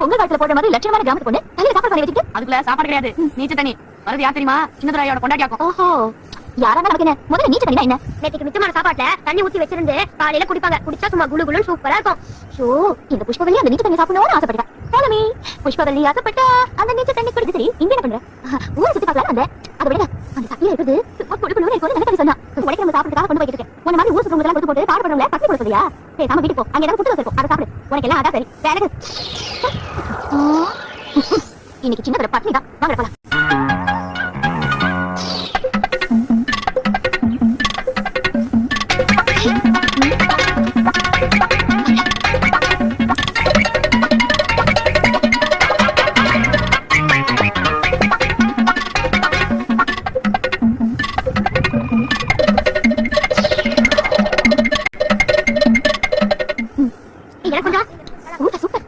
பொங்கல் காலத்துல போடுற மாதிரி லட்சணமான கிராமத்து பொண்ணு தலையில சாப்பாடு பண்ணி வச்சுட்டு அதுக்குள்ள சாப்பாடு கிடையாது. நீச்சல் தண்ணி. வருது யார் தெரியுமா? சின்னதுரையோட கொண்டாட்டியாக்கும் ஓஹோ. யாரா நமக்கு என்ன? முதல்ல நீச்சல் தண்ணி என்ன? நேற்றுக்கு மிச்சமான சாப்பாட்டுல தண்ணி ஊத்தி வச்சிருந்து காலையில குடிப்பாங்க. குடிச்சா சும்மா குளு குளுன்னு சூப்பரா இருக்கும். ஷோ இந்த புஷ்பவல்லி அந்த நீச்சல் தண்ணி சாப்பிடணும்னு ஆசைப்பட்டேன் மேலமே புஷ்பவல்லி ஆசைப்பட்ட அந்த நீச்சல் தண்ணி குடிக்க சரி இங்க என்ன பண்ற? ஊரை சுத்தி பார்க்கலாம் அந்த? அதை விட அந்த சட்டியில இருக்குது குழு குழுன்னு இருக்கும் எனக்கு சொன்னா. உடைக்க நம்ம சாப்பிட்டு கொண்டு போயிட்டு இருக்கேன் உன்ன மாதிரி ஊர் எல்லாம் போட்டு பாடு பண்ணுவல பத்தி கொடுக்குறியா பேசாம வீட்டுக்கு போ. அங்க ஏதாவது புட்டு வச்சிருக்கும் அதை சாப்பிடு. உனக்கு எல்லாம் அதான் சரி? ஆ, இன்னைக்கு சின்னதுல பட்னி தான் வாங்க போலாம். சூப்பர்.